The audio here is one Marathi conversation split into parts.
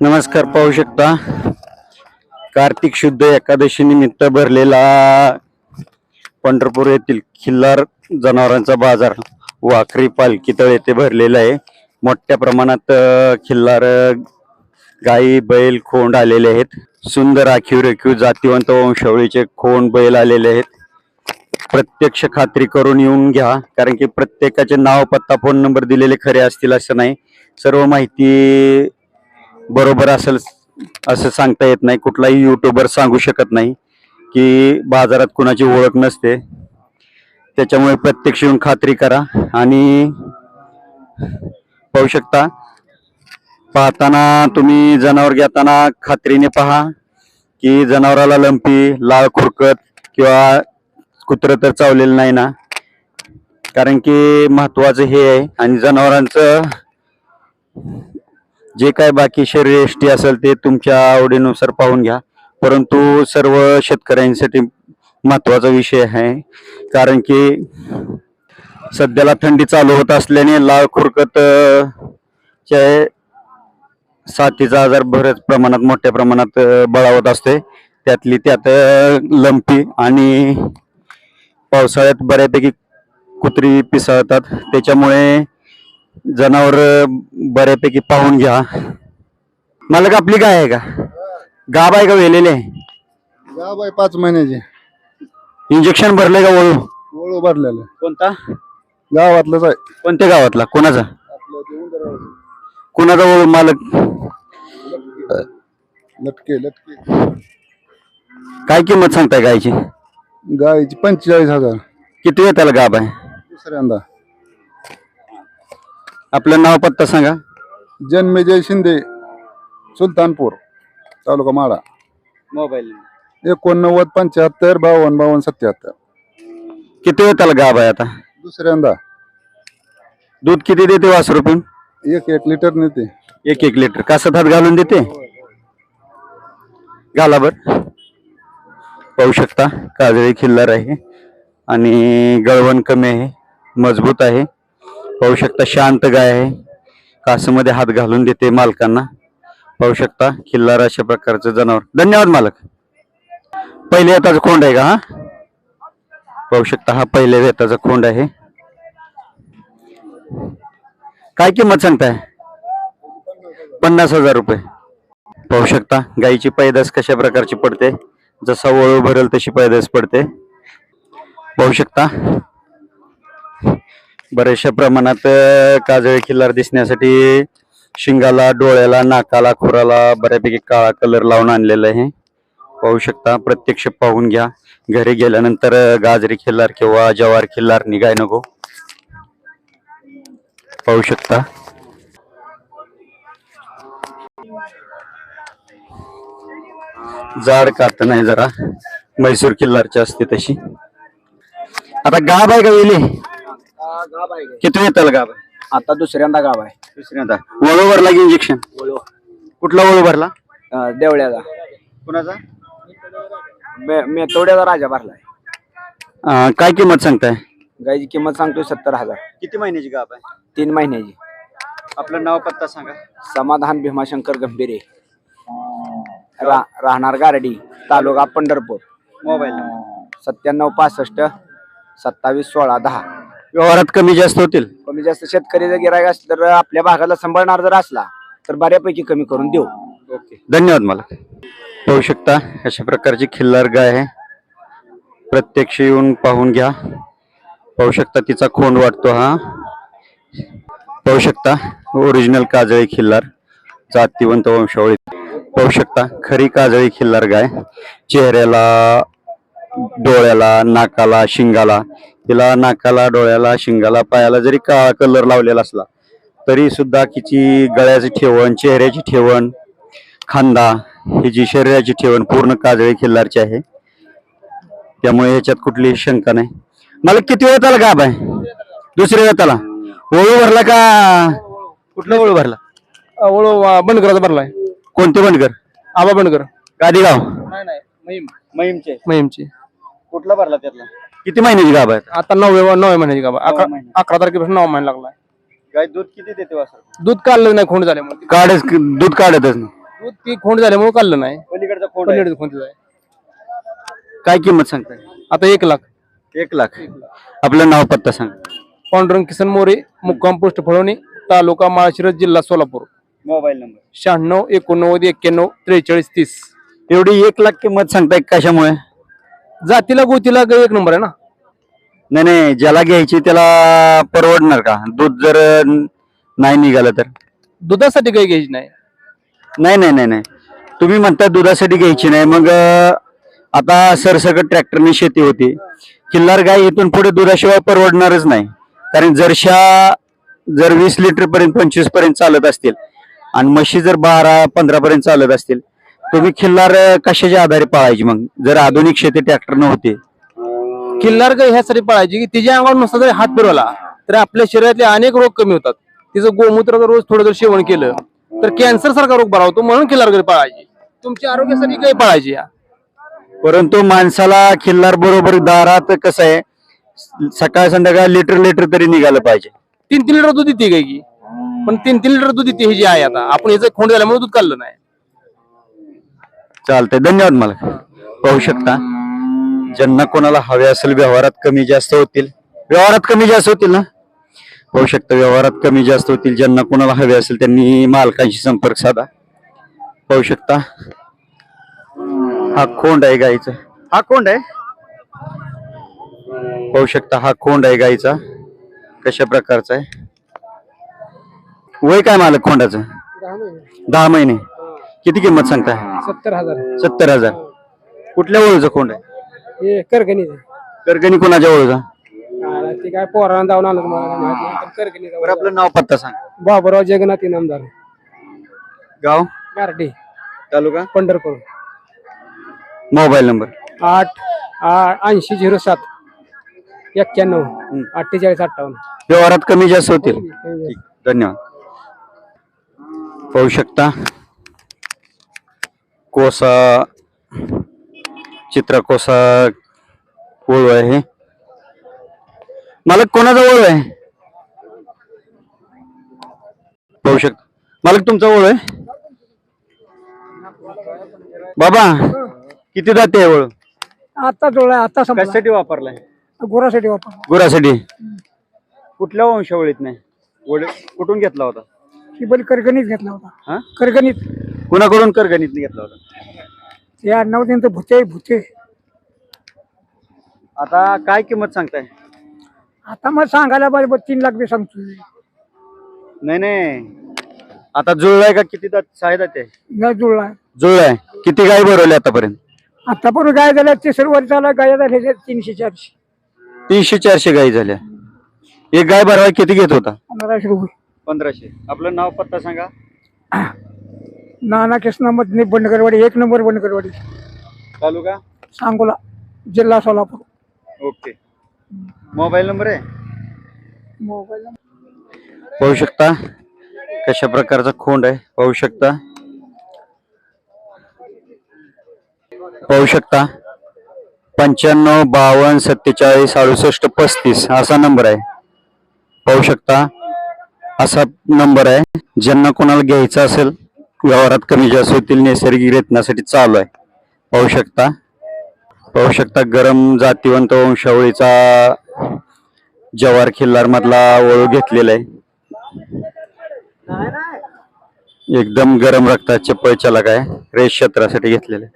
नमस्कार पाहू शकता. कार्तिक शुद्ध एकादशी निमित्त भरलेला पंढरपूर येथील खिल्लार जनावरांचा बाजार वाखरी पालखीतळ येथे भरलेला आहे. मोठ्या प्रमाणात खिल्लार गाई बैल खोंड आलेले आहेत. सुंदर आखीव रेखीव जातीवंत वंशावळीचे खोंड बैल आलेले आहेत. प्रत्यक्ष खात्री करून येऊन घ्या कारण की प्रत्येकाचे नाव पत्ता फोन नंबर दिलेले खरे असतील असं नाही. सर्व माहिती बरोबर असेल असं सांगता येत नाही. कुठलाही युट्यूबर सांगू शकत नाही की बाजारात कुणाची ओळख नसते. त्याच्यामुळे प्रत्यक्ष येऊन खात्री करा आणि पाहू शकता. पाहताना तुम्ही जनावर घेताना खात्रीने पहा की जनावराला लंपी लाळ खुरकत किंवा कुत्र तर चावलेलं नाही ना. कारण की महत्वाचं हे आहे आणि जनावरांचं जे काय बाकी शरीरयष्टी असेल ते तुमच्या आवडीनुसार पाहून घ्या. परंतु सर्व शेतकऱ्यांसाठी महत्त्वाचा विषय आहे. कारण की सध्याला थंडी चालू होत असल्याने लाळ खुरकत चे साथीचा आजार बऱ्याच प्रमाणात मोठ्या प्रमाणात बळावत असते. त्यातली त्यात लंपी आणि पावसाळ्यात बऱ्यापैकी कुत्री पिसाळतात. त्याच्यामुळे जनावर बऱ्यापैकी पाहून घ्या. मला का आपली गाय आहे का? गाब आहे का वेलेले गाव आहे पाच महिन्याची. इंजेक्शन भरले का वळू? वळू भरलेलं. कोणता? गावातलंच आहे. कोणत्या गावातला? कोणाचा? आपलं ते. कोणाचा वळू मालक? लटके लटके. काय किंमत सांगताय गायची? गायची पंचेचाळीस हजार. किती वेळ त्याला गाब आहे? दुसऱ्यांदा. आपलं नाव पत्ता सांगा. जन्मेजय शिंदे सुलतानपूर तालुका माडा मोबाईल एकोणनव्वद पंच्याहत्तर बावन्न बावन्न सत्याहत्तर. किती वेळ त्याला गाब आहे आता? दुसऱ्यांदा. दूध किती देते वास रुपये एक एक लिटर नेते. एक एक लिटर. कासत हात घालून देते? घाला बर. पाहू शकता काजळी खिल्लार आहे आणि गळवण कमी आहे मजबूत आहे. पाहू शकता शांत गाय आहे. कासमध्ये हात घालून देते मालकांना. पाहू शकता खिल्लार अशा प्रकारचं जनावर. धन्यवाद मालक. पहिले येताचा खोंड आहे का हा? पाहू शकता हा पहिल्या वेताचा खोंड आहे. काय किंमत सांगताय? पन्नास हजार रुपये. पाहू शकता गाईची पैदास कशा प्रकारची पडते. जसा वळू भरेल तशी पैदास पडते. पाहू शकता बऱ्याचशा प्रमाणात काजळी किल्लार दिसण्यासाठी शिंगाला डोळ्याला नाकाला खुराला बऱ्यापैकी काळा कलर लावून आणलेला आहे. पाहू शकता प्रत्यक्ष पाहून घ्या. घरी गेल्यानंतर गाजरी खिल्लार किंवा जवार खिल्लार निघाय नको. पाहू शकता. जाड कात नाही जरा. मैसूर किल्लारची असते तशी. आता गाब आहे का वेली किती येताल गाब आता दुसऱ्यांदा गाव आहे. दुसऱ्यांदा. वळू भरला की इंजेक्शन कुठला वळू भरला? अं, देवळ्याचा कुणाचा? मे- मेतवड्याचा राजा भरलाय अं, काय किंमत सांगताय? गायची किंमत सांगतोय सत्तर हजार. किती महिन्याची गाब आहे? तीन महिन्याची. आपलं नाव पत्ता सांगा. समाधान भीमाशंकर गंभीरे. रा राहणार गारडी तालुका पंढरपूर. मोबाईल सत्त्याण्णव पासष्ट सत्तावीस सोळा दहा. व्यवहारात कमी जास्त होतील. कमी जास्त शेतकरी जर गिरायक असलं तर आपल्या भागाला सांभाळणार जर असला तर बऱ्यापैकी कमी करून देऊ. ओके. धन्यवाद मला. पाहू शकता अशा प्रकारची खिल्लार गाय आहे. प्रत्यक्ष येऊन पाहून घ्या. पाहू शकता तिचा खोंड वाटतो हा. पाहू शकता ओरिजिनल काजळी खिल्लार. जातीवंत वंशावळी. पाहू शकता खरी काजळी खिल्लार गाय. चेहऱ्याला डोळ्याला नाकाला शिंगाला. तिला नाकाला डोळ्याला शिंगाला पायाला जरी काळा कलर लावलेला असला तरी सुद्धा तिची गळ्याची ठेवण चेहऱ्याची ठेवण खांदा ही जी शरीराची ठेवण पूर्ण काजळी खिल्लारची आहे. त्यामुळे याच्यात कुठलीही शंका नाही. मला किती वेळ त्याला गाब आहे? दुसऱ्या वेळ त्याला ओळू भरला का? कुठला ओळू भरला? ओळू बंडकराचा भरलाय कोणते बंडकर आबा बंडकर गादीगाव. नाही नाही महिम. महिमचे. महिमची. कुठला भरला त्यातला? किती महिन्याची गाब आहे? आता नववे नवव्या महिन्याची गाबा अकरा महिने. अकरा तारखेपासून नऊ महिना लागलाय. गाय दूध किती देते वासर दूध काढलं नाही खोंड झाल्यामुळे. काढच दूध काढतच ना ती खोंड झाल्यामुळे काढलं नाही. पलीकडचा कोण आहे? पलीकडे खोंड आहे. काय किंमत सांगताय? आता एक लाख. एक लाख. आपलं नाव पत्ता सांग. पांडुरंग किसन मोरे मुक्काम पोस्ट फळवणी तालुका माळशिरस जिल्हा सोलापूर. Mobile number. शहाण्णव एकोणनव्वद एक्क्याण्णव त्रेचाळीस तीस. एवढी एक लाख किंमत सांगताय कशामुळे? जातीला गोतीला ग- एक नंबर आहे ना? नाही नाही ज्याला घ्यायची त्याला परवडणार का? दूध जर नाही निघालं तर. दुधासाठी काही घ्यायची नाही? नाही नाही नाही नाही. तुम्ही म्हणता दुधासाठी घ्यायची नाही. मग अं, आता सरसकट ट्रॅक्टरने शेती होती. किल्लार गाय इथून पुढे दुधाशिवाय परवडणारच नाही. कारण जरशा जर वीस लिटर पर्यंत पंचवीसपर्यंत चालत असतील आणि म्हशी जर बारा पंधरा पर्यंत चालत असतील तुम्ही खिल्लार कशाच्या आधारे पाळायची मग? जर आधुनिक शेती ट्रॅक्टर नव्हते किल्लार गाय ह्यासाठी पाळायची की तिच्या अंगावर नुसता जरी हात फिरवला तर आपल्या शरीरातले अनेक रोग कमी होतात. तिचं गोमूत्र रोज थोडं जर सेवन केलं तर कॅन्सर सारखा रोग बरा होतो म्हणून किल्लार गाय पाळायची. तुमच्या आरोग्यासाठी गाय पाळायची या. परंतु माणसाला खिल्लार बरोबर दारात कसं आहे सकाळ संध्याकाळ लिटर लिटर तरी निघालं पाहिजे. तीन तीन लिटर दूध देते गाय की. पण तीन तीन लिटर दूध देते ही जी आहे आता. आपण याचं खोंड झाल्यामुळे दूध काढलं नाही. चालतंय. धन्यवाद मला पाहू शकता. ज्यांना कोणाला हवे असेल व्यवहारात कमी जास्त होतील. व्यवहारात कमी जास्त होतील ना? पाहू शकता व्यवहारात कमी जास्त होतील. ज्यांना कोणाला हवे असेल त्यांनी मालकांशी संपर्क साधा. पाहू शकता. हा कोंड आहे गाईचा. हा कोंड आहे? पाहू शकता हा कोंड आहे गाईचा. कशा प्रकारचा आहे? वय काय मालक कोंडाचं दहा महिने. किती किंमत सांगताय? सत्तर हजार. सत्तर हजार. कुठल्या ओळूचा खोंड आहे? हे करगणीचं करगणी कोणाच्या ओळूचा? ते काय पोरांना जाऊन आलं मला माहिती नाही पण करगणीचं बरं आपलं नाव पत्ता सांग. बाबुराव जगन्नाथ इनामदार. गाव? गारडी. तालुका? पंढरपूर. Mobile number? आठ ऐंशी झिरो सात एक्क्याण्णव अठ्ठेचाळीस अठ्ठावन्न. व्यवहारात कमी जास्त होतील. ठीक, धन्यवाद. पाहू शकता. कोसा चित्रा कोसा ओळू आहे मालक कोणाचा ओळू आहे? पाहू शकता मालक तुमचा ओळू आहे? बाबा किती जाते आहे ओळू? आता जोडलाय आता कशासाठी वापरलाय? गुरासाठी वापर गुरासाठी. कुठल्या वंशावळीत नाही? कुठून घेतला होता? ही बैल करगणीत घेतला होता. हा? करगणीत. कुणाकडून करगणीत घेतला होता? या नाव त्यांचं भुते भुते. आता काय किंमत सांगताय? आता मग सांगायला बरं तीन लाख बी सांगतोय. नाही नाही. आता जुळलाय का? किती दात सहा दात आहे? न जुळलाय जुळलाय किती गाय भरवले आतापर्यंत? आता पण गाय झाल्या तिसरं वर्षाला गाय झाल्या तीनशे चारशे. तीनशे चारशे गायी झाल्या. एक गाय भरवाय किती घेत होता? पंधराशे रुपये. पंधराशे. आपलं नाव पत्ता सांगा. नाना कृष्णा मधने बंडगरवाडी एक नंबर बंडगरवाडी तालुका? सांगोला जिल्हा सोलापूर. ओके. मोबाईल नंबर आहे? मोबाईल पाहू शकता कशा प्रकारचा खोंड आहे. पाहू शकता. पाहू शकता. पंच्याण्णव बावन्न सत्तेचाळीस अडुसष्ट पस्तीस असा नंबर आहे. पाहू शकता. असा नंबर आहे. ज्यांना कोणाला घ्यायचा असेल व्यवहारात कमी जास्त होतील नैसर्गिक रेतनासाठी चालू आहे. पाहू शकता. पाहू शकता गरम जातीवंत वंशावळीचा जवार खिल्लार मधला घेतलेला आहे. एकदम गरम रक्ताचे पळचाला आहे. रेस क्षेत्रासाठी घेतलेले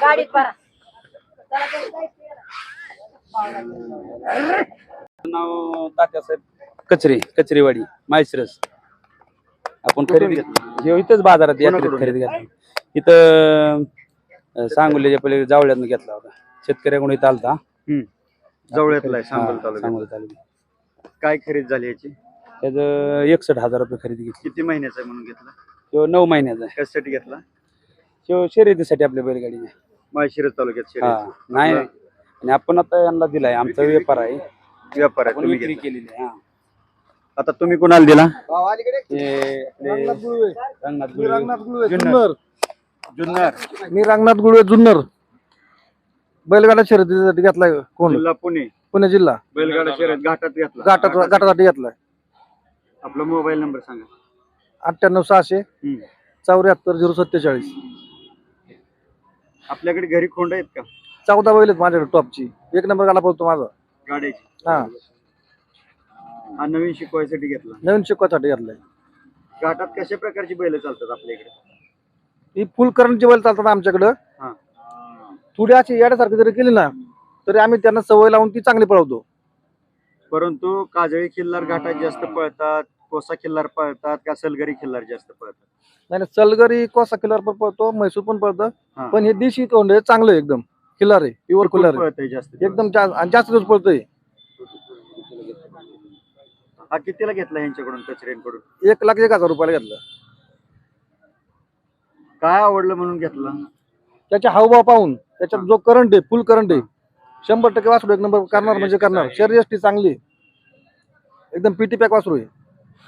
गाडीत नाव तात्यासाहेब कचरे कचरेवाडी माळशिरस आपण खरेदी हे इथंच बाजारात यात्रेत खरेदी घेतला? इथं अं, सांगोल्याच्या पहिले जावळ्यातनं घेतला होता. शेतकऱ्याकडून इथं आलता. जवळ्यातला सांगोला तालुक्यात. काय खरेदी झाली याची? त्याचं एकसठ हजार रुपये खरेदी घेतली. किती महिन्याचा आहे म्हणून घेतला? तो नऊ महिन्याचा आहे. कशासाठी घेतला? तो शर्यतीसाठी आपल्या बैलगाडीने. माळशिरस तालुक्यात हा शर्यत. नाही. आणि आपण आता यांना दिलाय आमचा व्यापार आहे. व्यापार आहे आपण तुम्ही विक्री घेतला. केलेली आहे हा. आता तुम्ही कुणाला दिला? हे आपले रंगनाथ गुळवे, जुन्नर. जुन्नर. मी रंगनाथ गुळवे जुन्नर. बैलगाडा शर्यतीसाठी घेतलाय कोण? जिल्हा पुणे. पुणे जिल्हा. बैलगाडा शर्यत घाटात घेतला. घाटात घाटासाठी घेतलाय. आपला मोबाईल नंबर सांगा. अठ्ठ्याण्णव सहाशे हम्म. चौऱ्याहत्तर झिरो सत्तेचाळीस. आपल्याकडे घरी खोंड आहेत का? चौदा बैल आहेत माझ्याकडे टॉपची. एक नंबर गाला पळतो माझा. गाड्याची हा. हा नवीन शिकवायसाठी घेतला. नवीन शिकवासाठी घेतलाय. घाटात कशा प्रकारची बैल चालतात आपल्या इकडे ही फुल करंटची बैल चालतात आमच्याकडं. हा. थोडी अशी येण्यासारखी जरी केली ना तरी आम्ही त्यांना सवय लावून ती चांगली पळवतो. परंतु काजळी किल्लार घाटात जास्त पळतात कोसा किल्लार पळतात का सलगरी किल्लार जास्त पळतात? नाही नाही, सलगरी कोसा किल्लार पण पळतो म्हैसूर पण पळतं. हा. पण हे देशी कोंड आहे चांगलं आहे एकदम. किल्लार आहे प्युअर कुठं किल्लार आहे. पळतंय जास्त एकदम जा- आणि जास्त दिवस पळतोय. हा कितीला घेतला यांच्याकडून कचऱ्यांकडून? एक लाख एक हजार रुपयाला घेतलं. काय आवडलं म्हणून घेतला? त्याचे हावभाव पाहून त्याच्यात जो करंट आहे फुल करंट आहे. शंभर टक्के वासरू एक नंबर करणार म्हणजे करणार. शरीर चांगली आहे. एकदम पीटी पॅक वासरू आहे.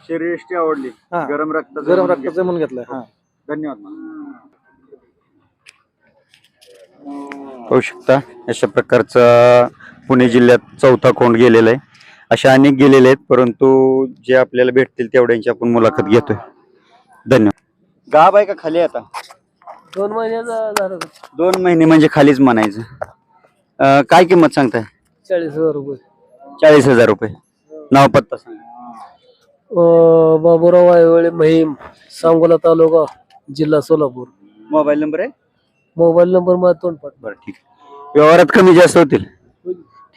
शरीरष्टी आवडली. हा. गरम रक्त गरम रक्ताचं म्हणून घेतलाय हा. धन्यवाद. पाहू शकता. अशा प्रकारचा पुणे जिल्ह्यात चौथा कोंड गेलेला आहे. अशा अनेक गेलेले आहेत परंतु जे आपल्याला भेटतील तेवढ्यांची आपण मुलाखत घेतोय. धन्यवाद. गाब आहे का खाली आता? दोन महिन्याचा झाला दोन महिने म्हणजे खालीच म्हणायचं. अं, काय किंमत सांगताय? चाळीस हजार रुपये. चाळीस हजार रुपये. नाव पत्ता सांगा. बाबुराव आयवळे महिम सांगोला तालुका जिल्हा सोलापूर. मोबाईल नंबर आहे? मोबाईल नंबर माझा तोंडपाठ बरं ठीक आहे. व्यवहारात कमी जास्त होतील?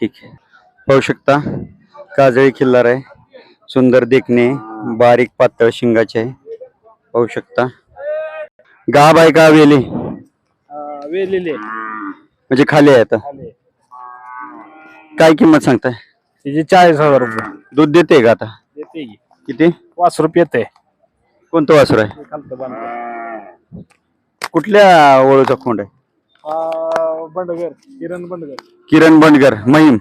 ठीक आहे. पाहू शकता काजळी खिल्लार आहे सुंदर देखणे बारीक पातळ शिंगाचे आहे. पाहू शकता. गाब आहे का वेली? वेलेले. म्हणजे खाली आहे आता. काय किंमत सांगताय? तिचे चाळीस हजार रुपये. दूध देते का आता? देते की. किती? पाच रुपये येते कोणतं वासर आहे? कुठल्या ओळूचा खोंड आहे? बंडगर किरण बंडगर. किरण बंडगर महिम.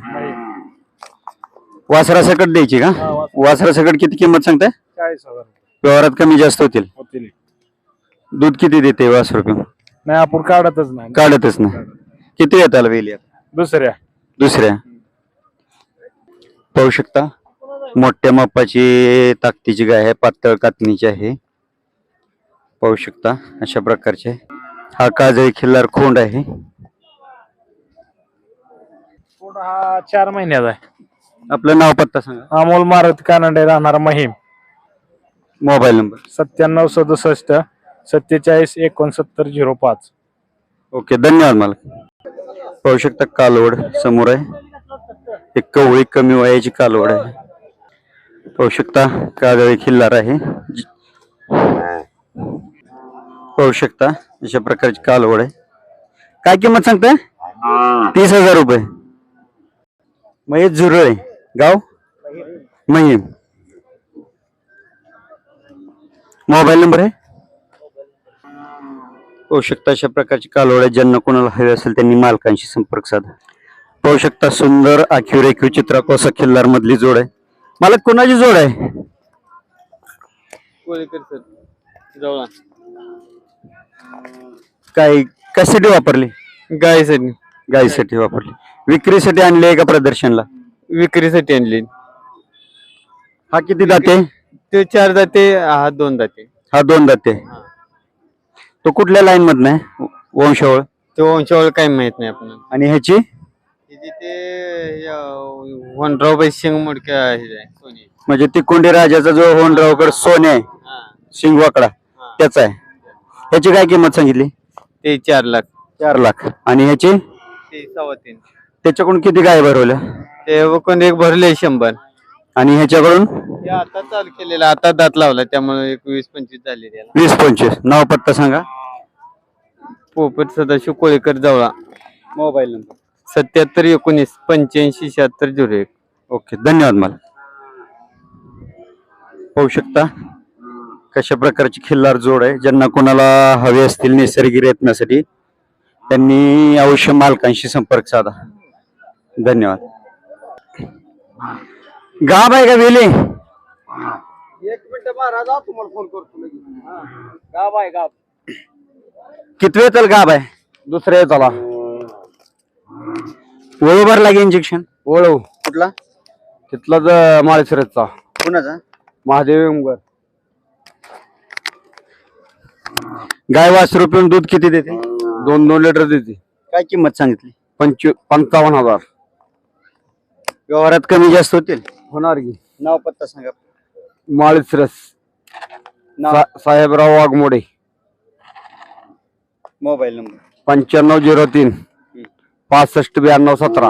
वासरासकट द्यायची का? वासरासकट किती किंमत सांगताय? चाळीस हजार व्यवहारात कमी जास्त होतील. होतील. दूध किती देते वासर नाही आपण काढतच नाही. काढतच ना किती येताला वेली? दुसऱ्या. दुसऱ्या. पाहू शकता मोठ्या मापाची ताकदीची गाय आहे पातळ कातणीची आहे. पाहू शकता अशा प्रकारचे. हा काजळी खिल्लार खोंड आहे. हा चार महिन्याचा आहे. आपलं नाव पत्ता सांगा. अमोल मारुती कानडे राहणार महिम. Mobile number. सत्त्याण्णव सदुसष्ट सत्तेचाळीस एकोणसत्तर झिरो पाच. ओके धन्यवाद मला पाहू शकता कालवड समोर आहे. एक कवळी कमी वयाची कालवड आहे. पाहू शकता काजळी खिल्लार आहे. पाहू शकता अशा प्रकारची कालवड आहे. काय किंमत सांगताय? तीस हजार रुपये. महेश झुरळे गाव? महिम. मोबाईल नंबर आहे? पाहू शकता अशा प्रकारची कालवड आहे. ज्यांना कोणाला हवे असेल त्यांनी मालकांशी संपर्क साधा. पाहू शकता सुंदर आखीव रेखीव चित्रा कोसा खिल्लार मधली जोड आहे. मला कोणाची जोड आहे? काय कशासाठी वापरली? गायीसाठी. गायीसाठी वापरली. विक्रीसाठी आणली आहे का प्रदर्शनला? विक्रीसाठी आणली. हा किती दाते? ते चार जाते हा दोन जाते हा दोन दाते. तो कुठल्या लाईन मधन आहे? वंशावळ? तो वंशावळ काही माहीत नाही आपल्याला. आणि ह्याची? ते वनराव बाई शिंग मुडक्या हे आहे, सोनी. म्हणजे तिकोंडी राजाचा जो होनरावकड सोने आहे हा. शिंगवाकडा त्याचा आहे. ह्याची काय किंमत सांगितली? ते चार लाख. चार लाख. आणि ह्याची? ते सव्वा तीन. त्याच्याकडून किती गाय भरवल्या? ते वकून एक भरले शंभर. आणि ह्याच्याकडून? ते आता चालू केलेलं आता दात लावला त्यामुळे एक वीस पंचवीस झाले त्याला. वीस पंचवीस. नाव पत्ता सांगा. पोपट सदाशिव कोळेकर जवळा. Mobile number. सत्याहत्तर एकोणीस पंच्याऐंशी शहात्तर झिरो एक. ओके धन्यवाद मला. पाहू शकता? कशा प्रकारची खिल्लार जोड आहे ज्यांना कोणाला हवे असतील नैसर्गिक रेतण्यासाठी त्यांनी अवश्य मालकांशी संपर्क साधा. धन्यवाद. गाब आहे का वेली? एक मिनिट महाराज तुम्हाला फोन करतो गाव आहे गाव कितवे तर गाब आहे? दुसऱ्या चला वळू भरला की इंजेक्शन ओळव कुठला? तिथलाच माळशिरसचा. कुणाचा? महादेव वेंगर गाय वासरू पिऊन दूध किती देते? दोन दोन लिटर देते. काय किंमत सांगितली? पंचवी पंचावन्न हजार. व्यवहारात कमी जास्त होतील? होणार की? नाव पत्ता सांगा. माळशिरस नाव. सा- साहेबराव वाघमोडे. Mobile number. पंच्याण्णव झिरो तीन. पासष्ट ब्याण्णव सतरा.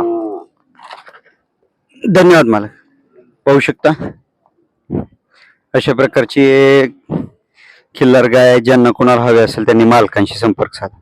धन्यवाद मला पाहू शकता? अशा प्रकारची एक खिल्लार गाय ज्यांना कोणाला हवे असेल त्यांनी मालकांशी संपर्क साधा.